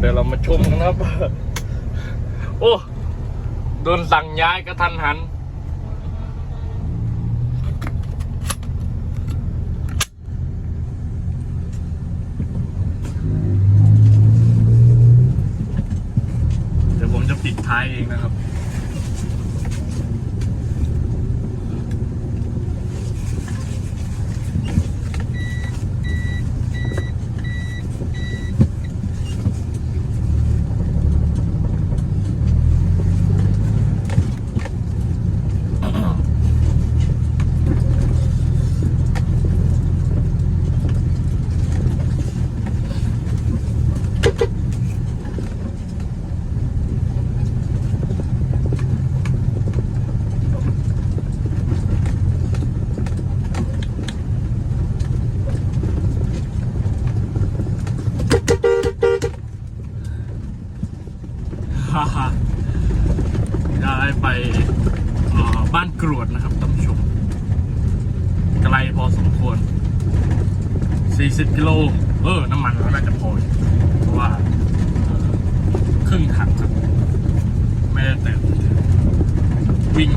เดี๋ยวเรามาชมกันครับ โอ้โดนสั่งย้ายกระทันหัน เดี๋ยวผมจะปิดท้ายเองนะครับ ฮ่าฮ่าได้ไปเอ่อบ้านกรวดนะครับท่านผู้ชม ไกลพอสมควร 40กิโลเออ น้ำมันก็น่าจะพอเพราะว่าออครึ่งถังครับ ไม่ได้เติมวิ่ง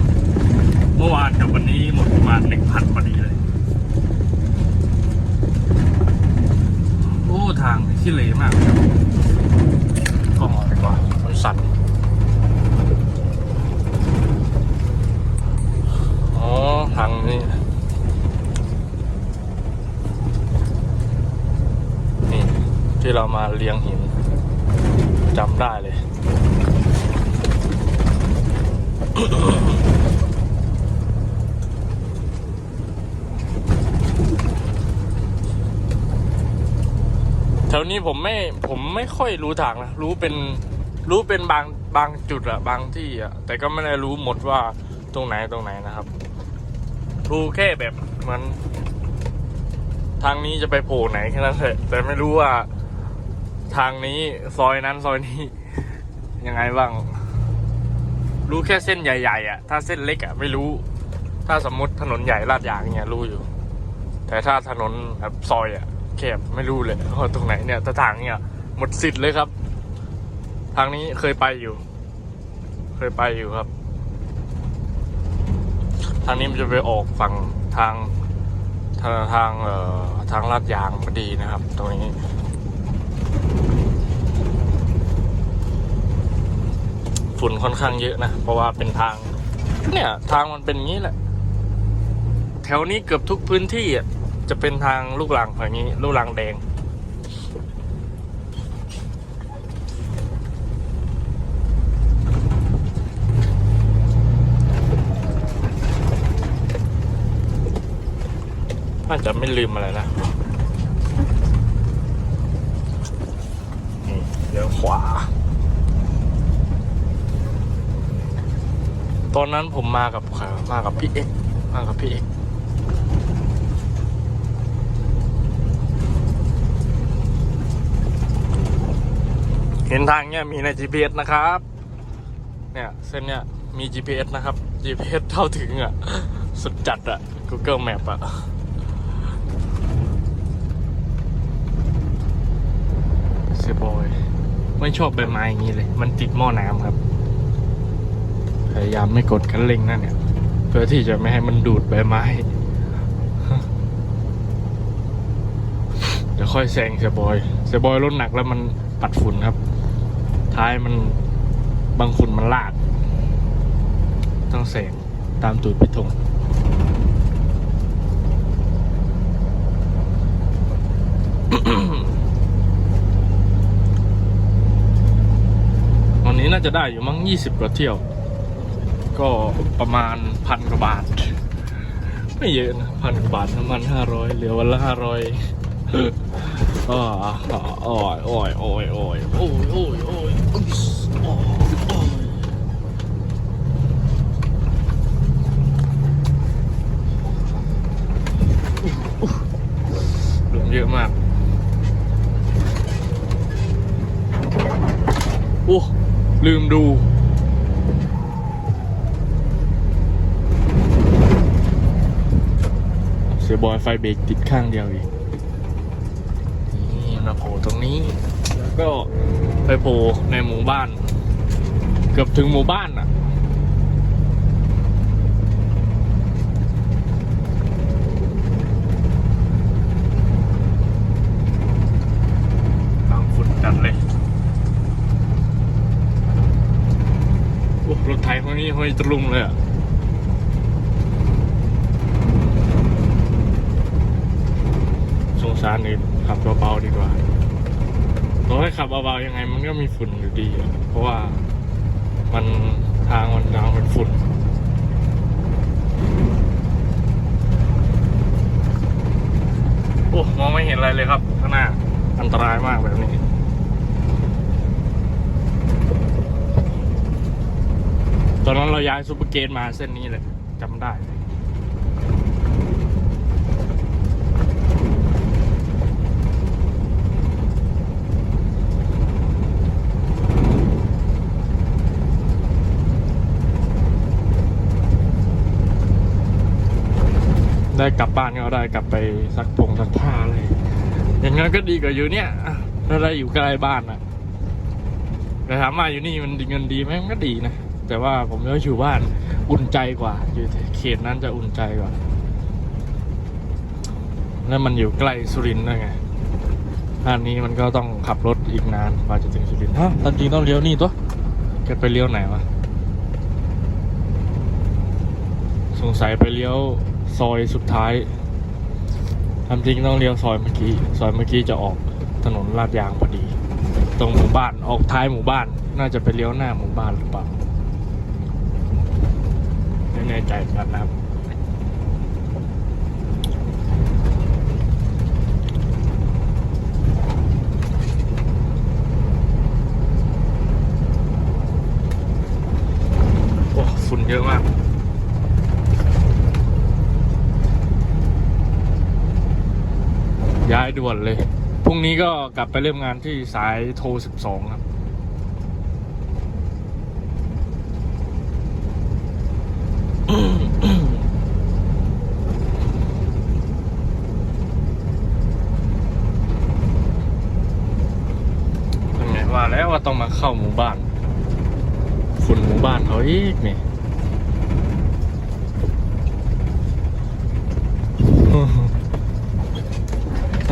เมื่อวานกับวันนี้หมดประมาณ 1,000พอดีเลย โอ้ ทางที่เลมากครับกล้องออกดีกว่ามันสั่น อ๋อ ทางนี้ นี่ ที่เรามาเลี้ยงหินจำได้เลยแถวนี้ผมไม่ผมไม่ค่อยรู้ทางนะรู้เป็นรู้เป็นบางบางจุดอะบางที่อะแต่ก็ไม่ได้รู้หมดว่าตรงไหนตรงไหนนะครับ รู้แค่แบบมือนทางนี้จะไปโผล่ไหนแค่นั้นแหละแต่ไม่รู้ว่า ทางนี้ซอยนั้นซอยนี้ ยังไงบ้าง รู้แค่เส้นใหญ่ๆอะ ถ้าเส้นเล็กอะไม่รู้ ถ้าสมมติถนนใหญ่ลาดยางเนี่ยรู้อยู่ แต่ถ้าถนนแบบซอยอะแคบไม่รู้เลยว่าตรงไหนเนี่ยถ้าทางเนี่ยหมดสิทธิ์เลยครับ ทางนี้เคยไปอยู่ เคยไปอยู่ครับ ทางนี้มันจะไปออกฝั่งทางทางทางเอ่อทางลาดยางพอดีนะครับ ตรงนี้ ฝุ่นค่อนข้างเยอะนะ เพราะว่าเป็นทาง เนี่ย ทางมันเป็นอย่างนี้แหละ แถวนี้เกือบทุกพื้นที่อะจะเป็นทางลูกลังอย่างนี้ ลูกลังแดง น่าจะไม่ลืมอะไรนะเดี๋ยวขวา ตอนนั้นผมมากับใครวมากับพี่เอ็กมากับพี่เอ็กเห็นทางเนี่ยมีใน GPS นะครับ เนี่ยเส้นเนี่ยมี GPS นะครับ GPS เท่าถึงอะ สุดจัดอะ Google Map อะเสียบอย ไม่ชอบใบไม้อย่างนี้เลย มันติดหม้อน้ำครับ พยายามไม่กดคันเร่งนั่นเนี่ย เพื่อที่จะไม่ให้มันดูดใบไม้ เดี๋ยวค่อยแซงเสบอยเสบอยรถหนักแล้วมันปัดฝุ่นครับ ท้ายมันบางฝุ่นมันลาด ต้องแซงตามตูดพิทงวันนี้น่าจะได้อยู่มั้งยี่สิบกว่าเที่ยว ก็ประมาณพันกว่าบาท ไม่เยอะนะพันกว่าบาทน้ำมันห้าร้อยเหลือวันละห้าร้อยอ๋อโอ้ยอ้ยอ้ยอ้ยอ้ยอ้ยโอ้ยอุ๊ยโอ้ยโอ้ยลมเยอะมาก โอ้ ลืมดู สียบอยไฟเบรกติดข้างเดียวอีก นี่มาโผล่ตรงนี้ แล้วก็ไปไปโผล่ในหมู่บ้าน เกือบถึงหมู่บ้านอะบางฝุ่นจัดเลยโอ้รถไถคนนี้ห้อยตรุงเลยอะ สารอื่นขับเบาๆดีกว่าต่อให้ขับเบาๆยังไง มันก็มีฝุ่นอยู่ดี เพราะว่ามันทางมันยาวเป็นฝุ่นโอ้มองไม่เห็นอะไรเลยครับข้างหน้าอันตรายมากแบบนี้ตอนนั้นเราย้ายซูเปอร์เกตมาเส้นนี้เลยจำได้ ได้กลับบ้านก็ได้กลับไปซักผงซักผ้าอะไรอย่างนั้นก็ดีกว่าอยู่เนี่ยถ้าได้อยู่ใกล้บ้านนะแต่ถามว่าอยู่นี่มันเงินดีไหมมันก็ดีนะแต่ว่าผมก็อยู่บ้านอุ่นใจกว่า อยู่เขตนั้นจะอุ่นใจกว่า แล้วมันอยู่ใกล้สุรินทร์ด้วยไงอันนี้มันก็ต้องขับรถอีกนานกว่าจะถึงสุรินทร์ฮะตามจริงต้องเลี้ยวนี่ตัวแกไปเลี้ยวไหนวะสงสัยไปเลี้ยว ซอยสุดท้ายทำจริงต้องเลี้ยวซอยเมื่อกี้ ซอยเมื่อกี้จะออกถนนลาดยางพอดี ตรงหมู่บ้านออกท้ายหมู่บ้าน น่าจะไปเลี้ยวหน้าหมู่บ้านหรือเปล่าไม่แน่ใจเหมือนกันนะครับ โอ้ฝุ่นเยอะมาก ย้ายด่วนเลย พรุ่งนี้ก็กลับไปเริ่มงานที่สายโทร 12 ครับเป็นไงว่าแล้วว่าต้องมาเข้าหมู่บ้านฝุ่นหมู่บ้านเขาอีกนี่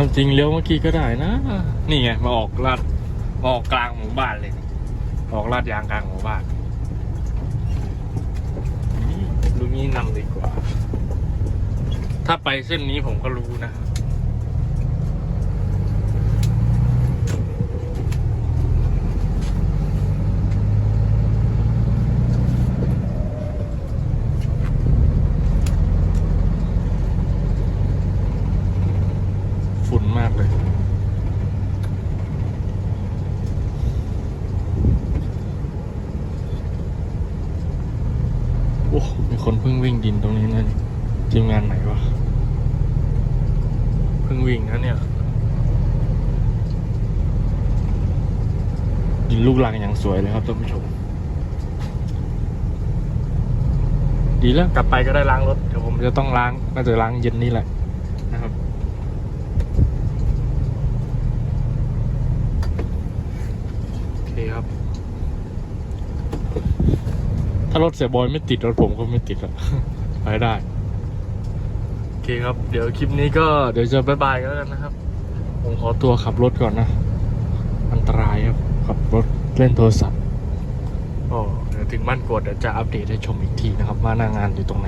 ทำจริงเลี้ยวเมื่อกี้ก็ได้นะ นี่ไงมาออกลาดออกกลางหมู่บ้านเลย ออกลาดยางกลางหมู่บ้านรู้นี้นำดีกว่า ถ้าไปเส้นนี้ผมก็รู้นะ ฝุ่นมากเลย โอ้มีคนเพิ่งวิ่งดินตรงนี้นะทีมงานไหนวะ เพิ่งวิ่งนะเนี่ย ดินลูกลังอย่างสวยเลยครับท่านผู้ชม ดีแล้วกลับไปก็ได้ล้างรถ เดี๋ยวผมจะต้องล้าง น่าจะล้างเย็นนี้แหละนะครับ โอเคครับ ถ้ารถเสียบอยไม่ติดรถผมก็ไม่ติดอะไปได้โอเคครับ เดี๋ยวคลิปนี้ก็เดี๋ยวจะบายบายกันแล้วกันนะครับ ผมขอตัวขับรถก่อนนะ อันตรายครับขับรถเล่นโทรศัพท์โอ้เดี๋ยวถึงบ้านกวดเดี๋ยวจะอัปเดตให้ชมอีกทีนะครับ ว่าหน้างานอยู่ตรงไหน